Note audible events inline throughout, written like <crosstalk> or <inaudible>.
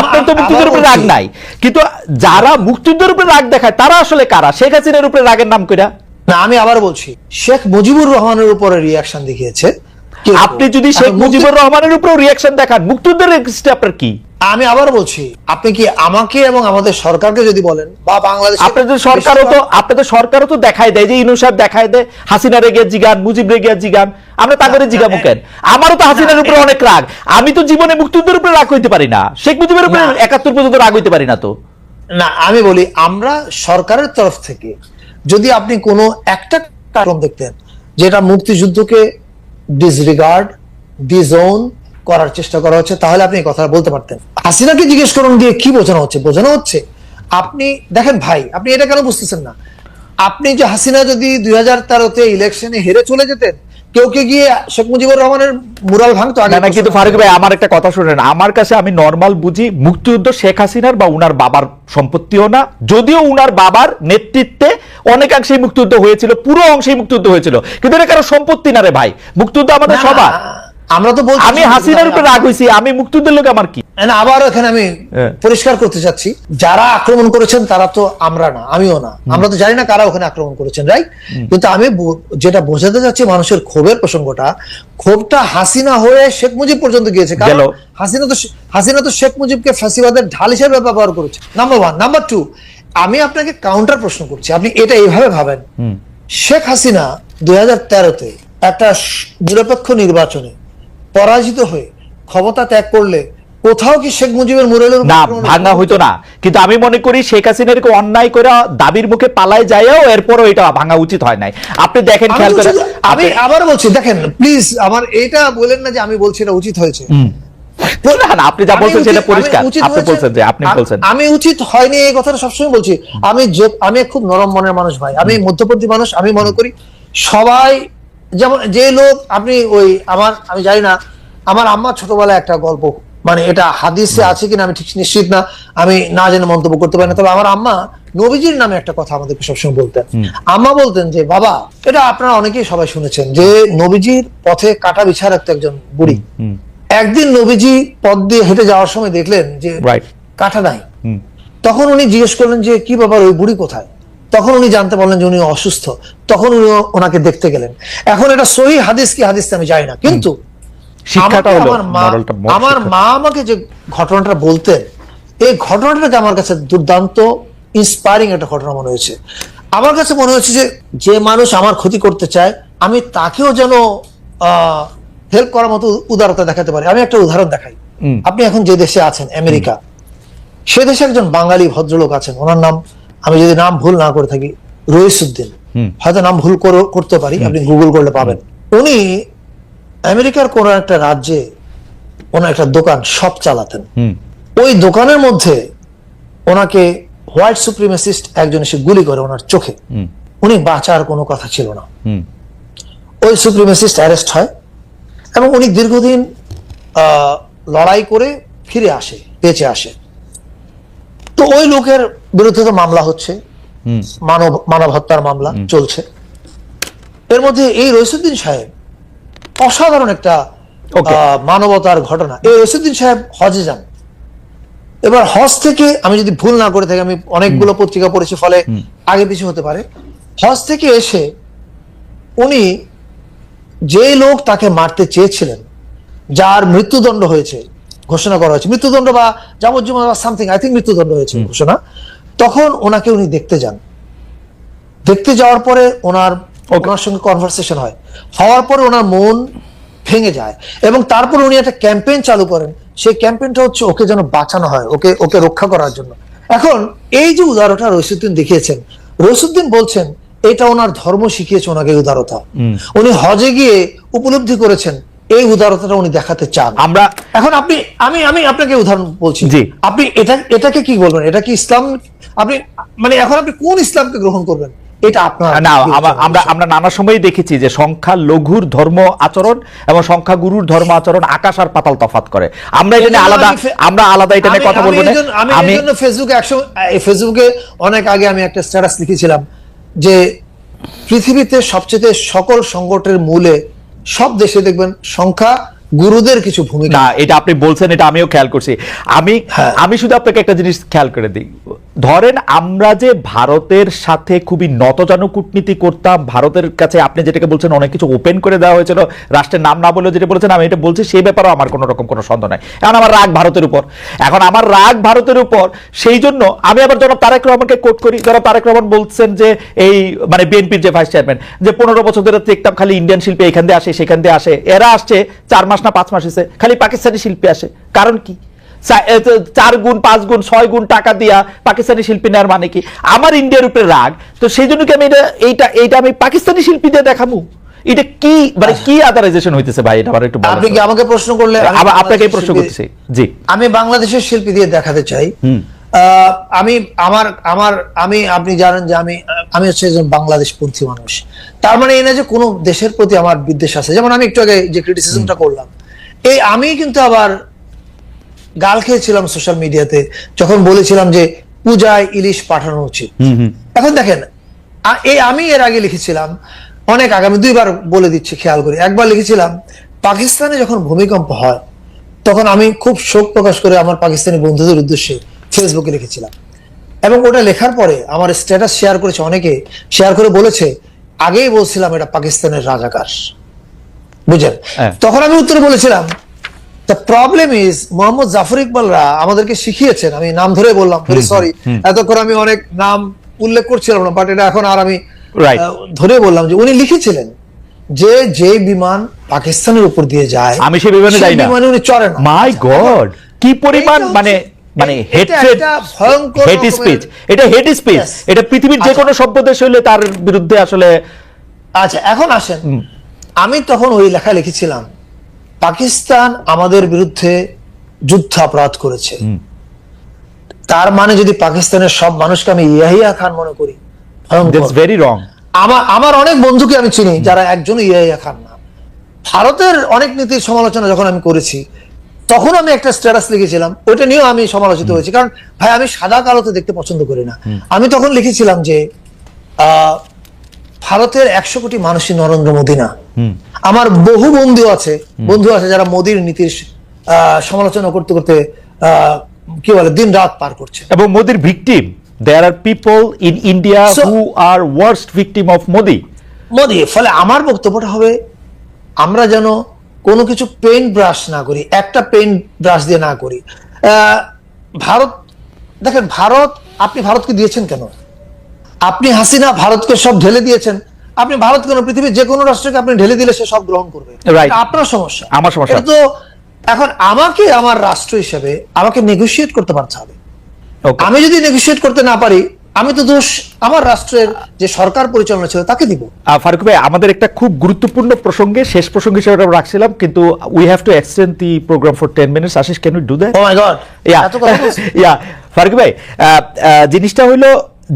আপনার তো মুক্তিযুদ্ধের উপরে রাগ নাই। কিন্তু যারা মুক্তিযুদ্ধের উপরে রাগ দেখায় তারা আসলে কারা? শেখ হাসিনার উপরে রাগের নাম কইরা? না আমি আবার বলছি শেখ মুজিবুর রহমানের উপরে রিয়াকশন দেখিয়েছে। আপনি যদি শেখ মুজিবুর রহমানের উপরে রিয়াকশন দেখান মুক্তিযুদ্ধের আপনার কি? আমি আবার বলছি আপনি কি আমাকে এবং আমাদের সরকারকে যদি বলেন বা বাংলাদেশ আপনাদের সরকারও তো আপনাদের সরকারও তো দেখায় দেয় যে ইনু সাহেব দেখায় দেয় হাসিনা রেগে জিগান মুজিব রেগে জিগান। আমরা তা করে জিগামু কেন? আমারও তো হাসিনার উপরে অনেক রাগ। আমি তো জীবনে মুক্তিযুদ্ধের উপরে রাগ হইতে পারি না। শেখ মুজিবের উপরে। একাত্তর পর্যন্ত রাগ হইতে পারি না তো। না আমি বলি আমরা সরকারের তরফ থেকে যদি আপনি কোনো একটা কারণ দেখতেন যেটা মুক্তিযুদ্ধকে ডিসরিগার্ড ডিজোন করার চেষ্টা করা হচ্ছে তাহলে আপনি এই কথা বলতে পারতেন। হাসিনাকে জিজ্ঞেস করুন দিয়ে কি বোঝানো হচ্ছে? বোঝানো হচ্ছে আপনি দেখেন ভাই আপনি এটা কেন বুঝতেছেন না? আপনি যে হাসিনা যদি দুই হাজার তেরোতে ইলেকশনে হেরে চলে যেতেন কেউ কে গিয়ে শেখ মুজিবুর রহমানের মুরাল ভাঙতো আগে? না কিন্তু ফারুক ভাই আমার একটা কথা শুনেন আমার কাছে আমি নর্মাল বুঝি মুক্তিযুদ্ধ শেখ হাসিনার বা উনার বাবার সম্পত্তিও না যদিও উনার বাবার নেতৃত্বে অনেকাংশেই মুক্তিযুদ্ধ হয়েছিল পুরো অংশেই মুক্তিযুদ্ধ হয়েছিল কিন্তু এটা কারও সম্পত্তি না রে ভাই মুক্তিযুদ্ধ আমাদের সবার। আমরা তো বলছি আমি হাসিনার উপরে রাগ হয়েছি আমি মুক্তিযুদ্ধের লোক আমার কি? না আবারও এখানে আমি হ্যাঁ। পরিষ্কার করতে চাচ্ছি যারা আক্রমণ করেছেন তারা তো আমরা না আমিও না। আমরা তো জানি না কারা ওখানে আক্রমণ করেছেন রাইট কিন্তু আমি যেটা বোঝাতে যাচ্ছি মানুষের ক্ষোভের প্রসঙ্গটা ক্ষোভটা হাসিনা হয়ে শেখ মুজিব পর্যন্ত গিয়েছে। কারণ হাসিনা তো হাসিনা তো শেখ মুজিবকে ফ্যাসিবাদের ঢাল হিসেবে ব্যবহার করেছে। নাম্বার ওয়ান নাম্বার টু আমি আপনাকে কাউন্টার প্রশ্ন করছি। আপনি এটা এইভাবে ভাবেন। শেখ হাসিনা দুই হাজার তেরোতে একটা নিরপেক্ষ নির্বাচনে পরাজিত হয়ে ক্ষমতা ত্যাগ করলে কোথাও কি শেখ মুজিবের মুরালের না ভাঙা হইতো না। কিন্তু আমি মনে করি শেখ হাসিনার অন্যায় করে দাবির মুখে পালায় যায়ও এরপরও এটা ভাঙা উচিত হয় নাই। আপনি দেখেন খেয়াল করে আমি আবার বলছি দেখেন প্লিজ আমার এটা বলেন না যে আমি বলছি এটা উচিত হয়েছে। আপনি যা বলছেন উচিত- সেটা আমি পরিষ্কার। উচিত আপনি বলছেন যে আপনি বলছেন। আমি উচিত হয়নি এই কথাটা সবসময় বলছি। আমি আমি খুব নরম মনের মানুষ ভাই। আমি মধ্যপন্থী মানুষ। আমি মনে করি সবাই যেমন যে লোক আপনি ওই আমার আমি জানি না আমার আম্মা ছোটবেলায় একটা গল্প মানে এটা হাদিসে আছে কিনা আমি ঠিক নিশ্চিত না আমি না জেনে মন্তব্য করতে পারি না। তবে আমার আম্মা নবীজির নামে একটা কথা আমাদেরকে সবসময় বলতেন। আম্মা বলতেন যে বাবা এটা আপনারা অনেকেই সবাই শুনেছেন যে নবীজির পথে কাটা বিছা রাখতো একজন বুড়ি। একদিন নবীজি পথ দিয়ে হেঁটে যাওয়ার সময় দেখলেন যে. কাঁটা নাই। তখন উনি জিজ্ঞেস করলেন যে কি ব্যাপার ওই বুড়ি কোথায়? তখন উনি জানতে পারলেন যে উনি অসুস্থ। তখন উনি ওনাকে দেখতে গেলেন। এখন এটা সহি হাদিস কি হাদিস আমি জানি না। কিন্তু আমার। মা আমাকে যে ঘটনাটা বলতেন এই ঘটনাটাকে আমার কাছে দুর্দান্ত ইন্সপায়ারিং একটা ঘটনা মনে হয়েছে। আমার কাছে মনে হচ্ছে যে যে মানুষ আমার ক্ষতি করতে চায় আমি তাকেও যেন হেল্প করার মতো উদারতা দেখাতে পারি। আমি একটা উদাহরণ দেখাই। আপনি এখন যে দেশে আছেন আমেরিকা সে দেশে একজন বাঙালি ভদ্রলোক আছেন। ওনার নাম আমি যদি নাম ভুল না করে থাকি রইসুদ্দিন হয়তো নাম ভুল করে- করতে পারি আপনি গুগল করলে পাবেন। উনি আমেরিকার কোন একটা রাজ্যে ওনার একটা দোকান সব চালাতেন। ওই দোকানের মধ্যে ওনাকে হোয়াইট সুপ্রিমেসিস্ট একজন এসে গুলি করে ওনার চোখে। উনি বাঁচার কোনো কথা ছিল না। ওই সুপ্রিমেসিস্ট অ্যারেস্ট হয় এবং উনি দীর্ঘদিন আহ, লড়াই করে ফিরে আসে বেঁচে আসে। তো ওই লোকের বিরুদ্ধে তো মামলা হচ্ছে। মানব মানব হত্যার মামলা চলছে। এর মধ্যে এই রইসুদ্দিন সাহেব অসাধারণ একটা মানবতার ঘটনা। এই রইসুদ্দিন সাহেব হজে যান। এবার হজ থেকে আমি যদি ভুল না করে থাকি আমি অনেকগুলো পত্রিকা পড়েছি ফলে আগে পিছু হতে পারে। হজ থেকে এসে উনি যে লোক তাকে মারতে চেয়েছিলেন যার মৃত্যুদণ্ড হয়েছে ঘোষণা করা হয়েছে। মৃত্যুদণ্ড বা যাবজ্জীবন বা সামথিং আই থিঙ্ক মৃত্যুদণ্ড হয়েছে ঘোষণা। তখন ওনাকে উনি দেখতে যান। দেখতে যাওয়ার পরে ওনার ওনার সঙ্গে কনভারসেশন হয়। হওয়ার পরে ওনার মন ভেঙে যায় এবং তারপর উনি একটা ক্যাম্পেইন চালু করেন। সেই ক্যাম্পেইনটা হচ্ছে ওকে যেন বাঁচানো হয় ওকে ওকে রক্ষা করার জন্য। এখন এই যে উদারতা রইসুদ্দিন দেখিয়েছেন রইসুদ্দিন বলছেন এটা ওনার ধর্ম শিখিয়েছে ওনাকে উদারতা। উনি হজে গিয়ে উপলব্ধি করেছেন এই উদারতাটা উনি দেখাতে চান। আমরা এখন আপনি আমি আমি আপনাকে উদাহরণ বলছি। জি। আপনি এটা এটাকে কি বলবেন? এটা কি ইসলাম আপনি মানে এখন আপনি কোন ইসলামকে গ্রহণ করবেন? এটা আপনার না আমরা আমরা নানা সময় দেখেছি যে সংখ্যা লঘুর ধর্ম আচরণ এবং সংখ্যা গুরুর ধর্ম আচরণ আকাশ আর পাতাল তফাত করে। আমরা এটা নিয়ে আলাদা আমরা আলাদা এটা নিয়ে কথা বলব না। আমি ফেসবুকে একশো ফেসবুকে অনেক আগে আমি একটা স্ট্যাটাস লিখেছিলাম যে পৃথিবীতে সবচেয়ে সকল সংকটের মূলে সব দেশে দেখবেন সংখ্যা গুরুদের কিছু ভূমিকা না এটা আপনি বলছেন এটা আমিও খেয়াল করছি। আমি হ্যাঁ। আমি শুধু আপনাকে একটা জিনিস খেয়াল করে দিই। ধরেন আমরা যে ভারতের সাথে খুবই নতজানু কূটনীতি করতাম ভারতের কাছে আপনি যেটাকে বলছেন অনেক কিছু ওপেন করে দেওয়া হয়েছিল রাষ্ট্রের নাম না বলেও যেটা বলেছেন আমি এটা বলছি সেই ব্যাপারেও আমার কোনো রকম কোনো সন্দেহ নাই। এখন আমার রাগ ভারতের উপর। এখন আমার রাগ ভারতের উপর সেই জন্য আমি আবার জনাব তারেক রহমানকে কোট করি। জনাব তারেক রহমান বলছেন যে এই মানে বিএনপির যে ভাইস চেয়ারম্যান যে পনেরো বছর ধরে দেখতাম খালি ইন্ডিয়ান শিল্পী এখান দিয়ে আসে সেখান দিয়ে আসে। এরা আসছে চার মাস না পাঁচ মাস এসে খালি পাকিস্তানি শিল্পী আসে। কারণ কি? চার গুণ পাঁচ গুণ ছয় গুণ টাকা দিয়া পাকিস্তানি শিল্পী নেওয়ার মানে কি? আমার ইন্ডিয়ার উপরে রাগ তো সেই জন্য কি আমি এটা এইটা এইটা আমি পাকিস্তানি শিল্পী দিয়ে দেখাবো? এটা কি মানে কি আদারাইজেশন হইতেছে ভাই? এটা আমার একটু আপনি কি আমাকে প্রশ্ন করলে আমি আপনাকে বাংলাদেশের প্রশ্ন শিল্পী- করতেছি জি। আমি বাংলাদেশের শিল্পী দিয়ে দেখাতে চাই। আমি আমার আমার আমি আপনি জানেন যে আমি আমি হচ্ছে একজন বাংলাদেশ পন্থী মানুষ। তার মানে এই না যে কোনো দেশের প্রতি আমার বিদ্বেষ আছে। যেমন আমি একটু আগে যে ক্রিটিসিজমটা করলাম এই আমি কিন্তু আবার গাল খেয়েছিলাম সোশ্যাল মিডিয়াতে যখন বলেছিলাম যে পূজায় ইলিশ পাঠানো উচিত। এখন দেখেন এই আমি এর আগে লিখেছিলাম অনেক আগামী দুইবার বলে দিচ্ছি খেয়াল করি। একবার লিখেছিলাম পাকিস্তানে যখন ভূমিকম্প হয় তখন আমি খুব শোক প্রকাশ করে আমার পাকিস্তানি বন্ধুদের উদ্দেশ্যে ফেসবুকে লিখেছিলাম এবং ওটা লেখার পরে আমার স্ট্যাটাস শেয়ার করেছে অনেকে শেয়ার করে বলেছে আগেই বলছিলাম এটা পাকিস্তানের রাজাকার। বুঝলেন? হ্যাঁ। তখন আমি উত্তরে বলেছিলাম the problem is Mohammad Jafar ইকবালরা আমাদেরকে শিখিয়েছেন। আমি নাম ধরে বললাম ভেরি সরি এতক্ষণ আমি অনেক নাম উল্লেখ করছিলাম না বাট এটা এখন আর আমি ধরে বললাম যে উনি লিখেছিলেন যে যে বিমান পাকিস্তানের উপর দিয়ে যায় আমি সেই বিমানে যাই না। বিমানে উনি চড়ে মাই গড কি পরিমাণ মানে মানে হেট্রেড ভয়ঙ্কর হেট স্পিচ এটা হেট স্পিচ এটা পৃথিবীর যে আচ্ছা। কোনো সভ্য দেশ হইলে তার বিরুদ্ধে আসলে আচ্ছা এখন আসেন। আমি তখন ওই লেখা লিখেছিলাম পাকিস্তান আমাদের বিরুদ্ধে যুদ্ধাপরাধ করেছে। তার মানে যদি পাকিস্তানের সব মানুষকে আমি ইয়াহিয়া খান মনে করি ভেরি রং আমার আমার অনেক বন্ধুকে আমি চিনি যারা একজন ইয়াহিয়া খান না। ভারতের অনেক নীতির সমালোচনা যখন আমি করেছি তখন আমি একটা স্ট্যাটাস লিখেছিলাম ওটা নিয়েও আমি সমালোচিত হয়েছি। কারণ ভাই আমি সাদা কালোতে দেখতে পছন্দ করি না। আমি তখন লিখেছিলাম যে ভারতের একশো কোটি মানুষই নরেন্দ্র মোদী না। আমার বহু বন্ধু আছে বন্ধু আছে যারা মোদীর নীতির আহ, সমালোচনা করতে করতে আহ, কি বলে দিন রাত পার করছে। এবং মোদির victim there are people in India who are worst victim of Modi Modi ফলে আমার বক্তব্যটা হবে আমরা যেন কোনো কিছু পেইন্ট ব্রাশ না করি একটা পেইন্ট ব্রাশ দিয়ে না করি। ভারত দেখেন ভারত আপনি ভারতকে দিয়েছেন কেন? আপনি হাসিনা ভারতকে সব ঢেলে দিয়েছেন। আপনি ভারত কেন পৃথিবীর যে কোনো রাষ্ট্রকে আপনি ঢেলে দিলে সে সব গ্রহণ করবে। আপনার সমস্যা। আমার সমস্যা। তো এখন আমাকে আমার রাষ্ট্র হিসেবে আমাকে নেগোসিয়েট করতে পারতে হবে. আমি যদি নেগোসিয়েট করতে না পারি আমি তো দোষ আমার রাষ্ট্রের যে সরকার পরিচালনা ছিল তাকে দিব। ফারুক ভাই আমাদের একটা খুব গুরুত্বপূর্ণ প্রসঙ্গে শেষ প্রসঙ্গ হিসেবে ওটা রাখছিলাম কিন্তু we have to extend the program for ten minutes Ashish can you do that oh my god yeah yeah Faruk ভাই জিনিসটা হইল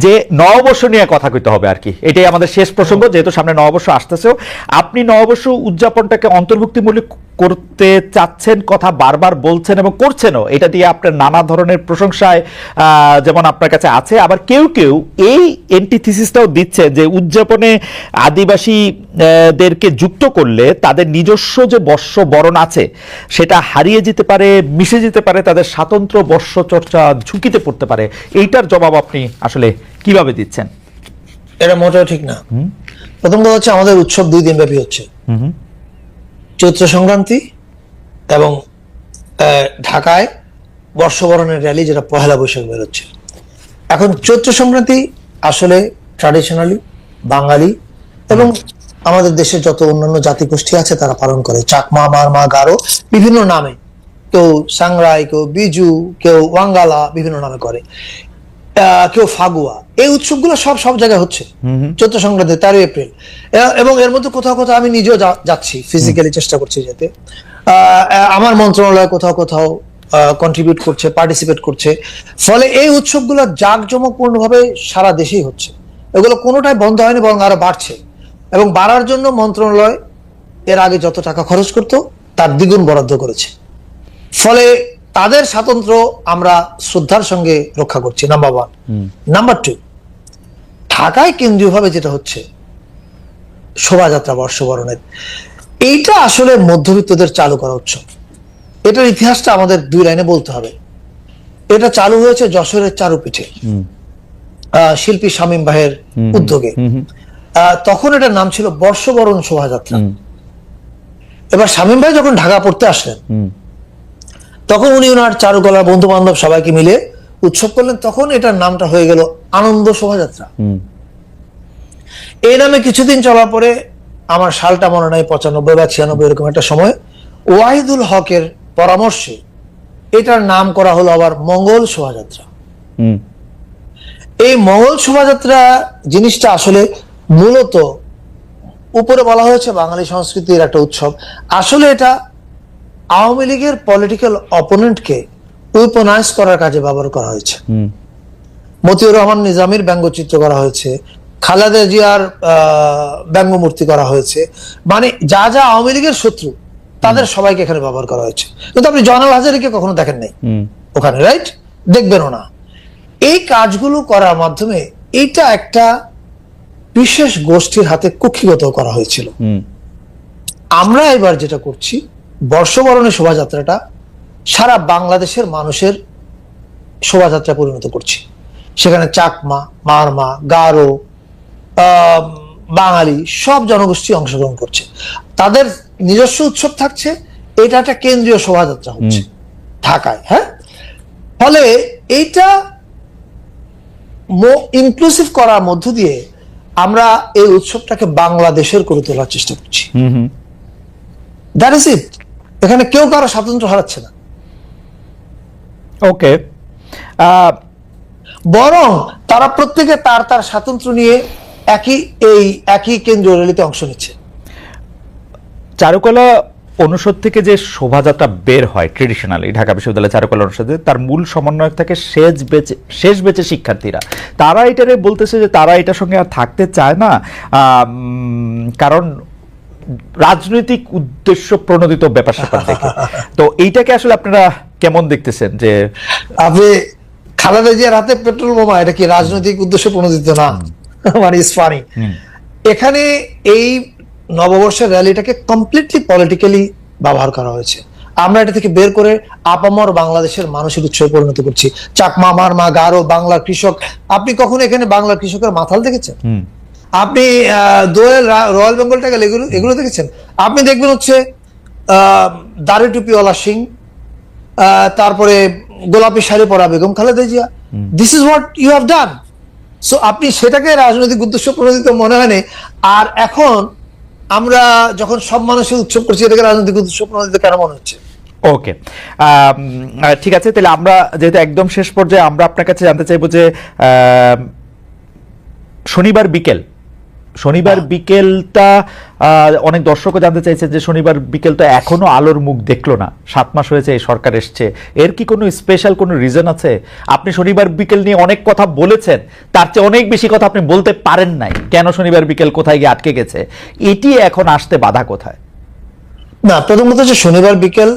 যে নববর্ষ নিয়ে কথা কইতে হবে আর কি। এটাই আমাদের শেষ প্রসঙ্গ যেহেতু সামনে নববর্ষ আসতেছেও। আপনি নববর্ষ উদযাপনটাকে অন্তর্ভুক্তিমূলক করতে চাচ্ছেন কথা বারবার বলছেন এবং করছেনও। এটা দিয়ে আপনার নানা ধরনের প্রশংসায় যেমন আপনার কাছে আছে আবার কেউ কেউ এই এন্টিথিসিসটাও দিচ্ছে যে উদযাপনে আদিবাসী দেরকে যুক্ত করলে তাদের নিজস্ব যে বর্ষ বরণ আছে সেটা হারিয়ে যেতে পারে মিশে যেতে পারে তাদের স্বাতন্ত্র বর্ষ চর্চা ঝুঁকিতে পড়তে পারে। এইটার জবাব আপনি আসলে কীভাবে দিচ্ছেন? এটা মোটেও ঠিক না। প্রথম কথা হচ্ছে আমাদের উৎসব দুই দিন ব্যাপী হচ্ছে চৈত্র সংক্রান্তি এবং ঢাকায় বর্ষবরণের র্যালি যেটা পহেলা বৈশাখ বেরোচ্ছে এখন চৈত্র সংক্রান্তি আসলে ট্র্যাডিশনালি বাঙালি এবং আমাদের দেশের যত অন্যান্য জাতিগোষ্ঠী আছে তারা পালন করে। চাকমা, মারমা, গারো বিভিন্ন নামে। কেউ সাংরাই, কেউ বিজু, কেউ ওয়াঙ্গালা বিভিন্ন নামে করে। কেউ ফাগুয়া। এই উৎসবগুলো সব সব জায়গায় হচ্ছে। চৈত্র সংক্রান্তি তেরোই এপ্রিল। এবং এর মধ্যে কোথাও কোথাও আমি নিজেও যাচ্ছি ফিজিক্যালি চেষ্টা করছি যেতে। আমার মন্ত্রণালয় কোথাও কোথাও কন্ট্রিবিউট করছে পার্টিসিপেট করছে। ফলে এই উৎসবগুলো জাঁকজমকপূর্ণভাবে সারা দেশেই হচ্ছে। এগুলো কোনোটাই বন্ধ হয়নি বরং আরও বাড়ছে। এবং বাড়ার জন্য মন্ত্রণালয় এর আগে যত টাকা খরচ করত তার দ্বিগুণ বরাদ্দ করেছে। ফলে তাদের স্বাতন্ত্র আমরা শ্রদ্ধার সঙ্গে রক্ষা করছি নাম্বার ওয়ান নাম্বার টু ঢাকায় কেন্দ্রীয়ভাবে যেটা হচ্ছে শোভাযাত্রা বর্ষবরণের এইটা আসলে মধ্যবিত্তদের চালু করা উৎসব। এটার ইতিহাসটা আমাদের দুই লাইনে বলতে হবে। এটা চালু হয়েছে যশোরের চারুপীঠে আহ, শিল্পী শামীম ভাইয়ের উদ্যোগে। আহ, তখন এটার নাম ছিল বর্ষবরণ শোভাযাত্রা। এবার শামীম ভাই যখন ঢাকা পড়তে আসলেন তখন উনি ওনার চারুকলার বন্ধু বান্ধব সবাইকে মিলে উৎসব করলেন। তখন এটার নামটা হয়ে গেল আনন্দ শোভাযাত্রা। এই নামে কিছুদিন চলার পরে আমার সালটা মনে নাই পঁচানব্বই বা ছিয়ানব্বই এরকম একটা সময় ওয়াহিদুল হকের পরামর্শে এটার নাম করা হলো আবার মঙ্গল শোভাযাত্রা। হুম। এই মঙ্গল শোভাযাত্রা জিনিসটা আসলে মূলত উপরে বলা হয়েছে বাঙালি সংস্কৃতির একটা উৎসব। আসলে এটা আওয়ামী লীগের পলিটিক্যাল অপোনেন্টকে উইপনাইজ করার কাজে ব্যবহার করা হয়েছে। মতিউর রহমান নিজামীর ব্যঙ্গচিত্র করা হয়েছে খালেদা জিয়ার ব্যঙ্গমূর্তি করা হয়েছে। মানে যা যা আওয়ামী লীগের শত্রু তাদের সবাইকে এখানে ব্যবহার করা হয়েছে। কিন্তু আপনি জয়নাল হাজারিকে কখনো দেখেন নাই? ওখানে রাইট দেখবেনও না। এই কাজগুলো করার মাধ্যমে এটা একটা বিশেষ গোষ্ঠীর হাতে কুক্ষিগত করা হয়েছিল। আমরা এবার যেটা করছি বর্ষবরণের শোভাযাত্রাটা সারা বাংলাদেশের মানুষের শোভাযাত্রা পরিণত করছি। সেখানে চাকমা মারমা গারো আহ, বাঙালি সব জনগোষ্ঠী অংশগ্রহণ করছে। তাদের নিজস্ব উৎসব থাকছে এটা একটা কেন্দ্রীয় শোভাযাত্রা হচ্ছে ঢাকায় হ্যাঁ? ফলে এইটা ইনক্লুসিভ করার মধ্য দিয়ে আমরা এই উৎসবটাকে বাংলাদেশের করে তোলার চেষ্টা করছি। দ্যাট ইজ ইট এখানে কেউ কারও স্বাতন্ত্র্য হারাচ্ছে না। ওকে বরং তারা প্রত্যেকে তার তার স্বাতন্ত্র্য নিয়ে একই এই একই কেন্দ্রীয় র্যালিতে অংশ নিচ্ছে। চারুকলা অনুষদ থেকে যে শোভাযাত্রা বের হয় ট্রেডিশনালি ঢাকা বিশ্ববিদ্যালয় চারুকলা অনুষদে তার মূল সমন্বয়ক থাকে শেষ বেচে শেষ বেচে শিক্ষার্থীরা। তারা এটারে বলতেছে যে তারা এটার সঙ্গে আর থাকতে চায় না কারণ রাজনৈতিক উদ্দেশ্য প্রণোদিত ব্যাপার স্যাপার দেখে। তো এইটাকে আসলে আপনারা কেমন দেখতেছেন যে আপনি খালেদা জিয়ার হাতে পেট্রোল বোমা এটা কি রাজনৈতিক উদ্দেশ্য প্রণোদিত না? মানে ইস ফানি এখানে এই নববর্ষের র্যালিটাকে কমপ্লিটলি পলিটিক্যালি ব্যবহার করা হয়েছে। আমরা এটা থেকে বের করে আপামর বাংলাদেশের মানুষের উৎসবে পরিণত করছি। চাকমা মারমা গারো বাংলার কৃষক। আপনি কখনো এখানে বাংলার কৃষকের মাথাল দেখেছেন? আপনি দোয়েল রয়্যাল বেঙ্গল টাইগার এগুলো এগুলো দেখেছেন? আপনি দেখবেন হচ্ছে দাড়ি টুপিওয়ালা সিং তারপরে গোলাপি শাড়ি পরা Begum Khaleda Zia. This is what you have done so আপনি সেটাকে রাজনৈতিক উদ্দেশ্য প্রণোদিত মনে হয়নি আর এখন আমরা যখন সব মানুষের উৎসব করছি এটাকে রাজনৈতিক উদ্দেশ্য প্রণোদিত কেন মনে হচ্ছে? ওকে ঠিক আছে তাহলে আমরা যেহেতু একদম শেষ পর্যায়ে আমরা আপনার কাছে জানতে চাইব যে শনিবার বিকেল শনিবার। বিকেলটা অনেক দর্শকও জানতে চাইছেন যে শনিবার বিকেল তো এখনও আলোর মুখ দেখল না। সাত মাস হয়েছে এই সরকার এসছে। এর কি কোনো স্পেশাল কোনো রিজন আছে? আপনি শনিবার বিকেল নিয়ে অনেক কথা বলেছেন তার চেয়ে অনেক বেশি কথা আপনি বলতে পারেন নাই। কেন শনিবার বিকেল কোথায় গিয়ে আটকে গেছে? এটি এখন আসতে বাধা কোথায়? না প্রথমত হচ্ছে শনিবার বিকেল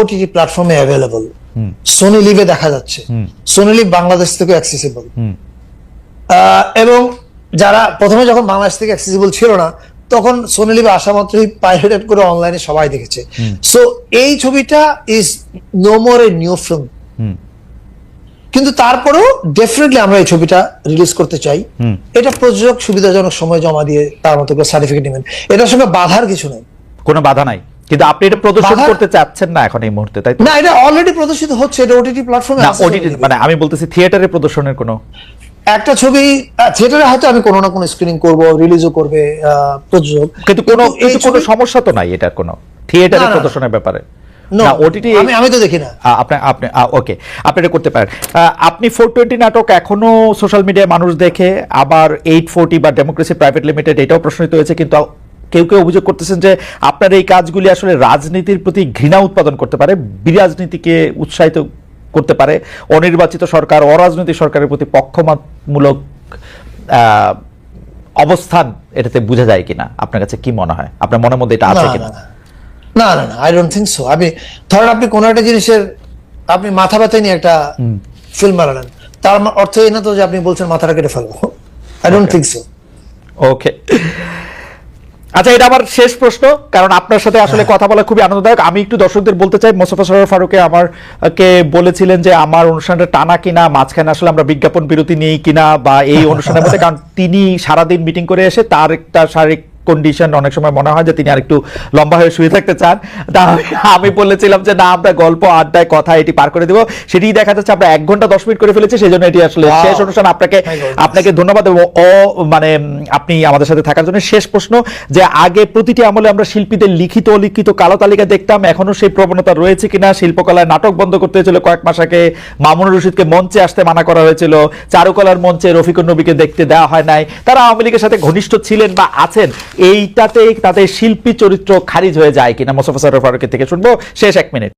ওটিটি প্ল্যাটফর্মে অ্যাভেলেবল সোনি লিভে দেখা যাচ্ছে। সোনি লিভ বাংলাদেশ থেকে অ্যাক্সেসিবল এবং যারা প্রথমে যখন বাংলাদেশ থেকে অ্যাক্সেসিবল ছিল না তখন সোনি লিভে আসা মাত্রই পাইরেটেড করে অনলাইনে সবাই দেখেছে। সো এই ছবিটা is no more a new film কিন্তু তারপরেও ডেফিনেটলি আমরা এই ছবিটা রিলিজ করতে চাই। এটা প্রযোজক সুবিধাজনক সময় জমা দিয়ে তার মতো করে সার্টিফিকেট নেবেন। এটার সঙ্গে বাধার কিছু নেই। কোনো বাধা নাই। কিন্তু আপনি এটা প্রদর্শন করতে চাচ্ছেন না এখন এই মুহূর্তে তাই না এটা অলরেডি প্রদর্শিত হচ্ছে এটা ওটিটি প্ল্যাটফর্মে না ওটিটি মানে আমি বলতেছি থিয়েটারে প্রদর্শনের কোনো একটা ছবি থিয়েটারে হয়তো আমি কোনো না কোনো স্ক্রিনিং করব রিলিজও করবে প্রযোজক। কিন্তু কোনো এই কোনো সমস্যা তো নাই এটার কোনো। থিয়েটারে। প্রদর্শনের ব্যাপারে। না ওটিটি আমি আমি তো দেখি না। আপনি আপনি ওকে আপনি এটা করতে পারেন। আপনি ফোর টোয়েন্টি নাটক এখনও সোশ্যাল মিডিয়ায় মানুষ দেখে আবার এইট ফোর্টি বা ডেমোক্রেসি প্রাইভেট লিমিটেড এটাও প্রশ্নিত হয়েছে কিন্তু কেউ কেউ অভিযোগ করতেছেন যে আপনার এই কাজগুলি আসলে রাজনীতির প্রতি ঘৃণা উৎপাদন করতে পারে বিরাজনীতিকে উৎসাহিত করতে পারে। অনির্বাচিত সরকার অরাজনৈতিক সরকারের প্রতি পক্ষমাতমূলক অবস্থান এটাতে বোঝা যায় কিনা? আপনার কাছে কি মনে হয়? আপনার মনের মধ্যে এটা আছে কিনা? না না। না আই ডোন্ট থিঙ্ক সো আপনি ধরেন আপনি কোনো একটা জিনিসের আপনি মাথা ব্যথা নিয়ে একটা ফিল্ম বানালেন। তার অর্থ এই না তো যে আপনি বলছেন মাথাটা কেটে ফেলব। I don't think so okay আচ্ছা এটা আমার শেষ প্রশ্ন কারণ আপনার সাথে আসলে কথা বলা খুবই আনন্দদায়ক। আমি একটু দর্শকদের বলতে চাই মোস্তফা সরোয়ার ফারুকে আমার কে বলেছিলেন যে আমার অনুষ্ঠানটা টানা কিনা মাঝখানে আসলে আমরা বিজ্ঞাপন বিরতি নেই কিনা বা এই <laughs> অনুষ্ঠানের মধ্যে কারণ তিনি সারাদিন মিটিং করে এসে তার একটা শারীরিক কন্ডিশন অনেক সময় মনে হয় যে তিনি আরেকটু লম্বা হয়ে শুয়ে থাকতে চান। তা আমি- বলেছিলাম যে না আমরা গল্প আড্ডায় কথা এটি পার করে দেব। সেটি দেখা যাচ্ছে আমরা এক ঘণ্টা দশ মিনিট করে ফেলেছি সেই জন্য এটি আসলে শেষ অনুষ্ঠান। আপনাকে আপনাকে ধন্যবাদ এবং ও মানে আপনি আমাদের সাথে থাকার জন্য শেষ প্রশ্ন যে আগে প্রতিটি আমলে আমরা শিল্পীদের লিখিত অলিখিত কালো তালিকা দেখতাম এখনও সেই প্রবণতা রয়েছে কিনা? শিল্পকলায় নাটক বন্ধ করতে হয়েছিল কয়েক মাস আগে। মামুনুর রশিদকে মঞ্চে আসতে মানা করা হয়েছিল। চারুকলার মঞ্চে রফিকুর নবীকে দেখতে দেওয়া হয় নাই। তারা আওয়ামী লীগের সাথে ঘনিষ্ঠ ছিলেন বা আছেন? এইটাতে তাদের শিল্পী চরিত্র খারিজ হয়ে যায় কিনা, মোস্তফা সরফারকে থেকে শুনব। শেষ এক মিনিট।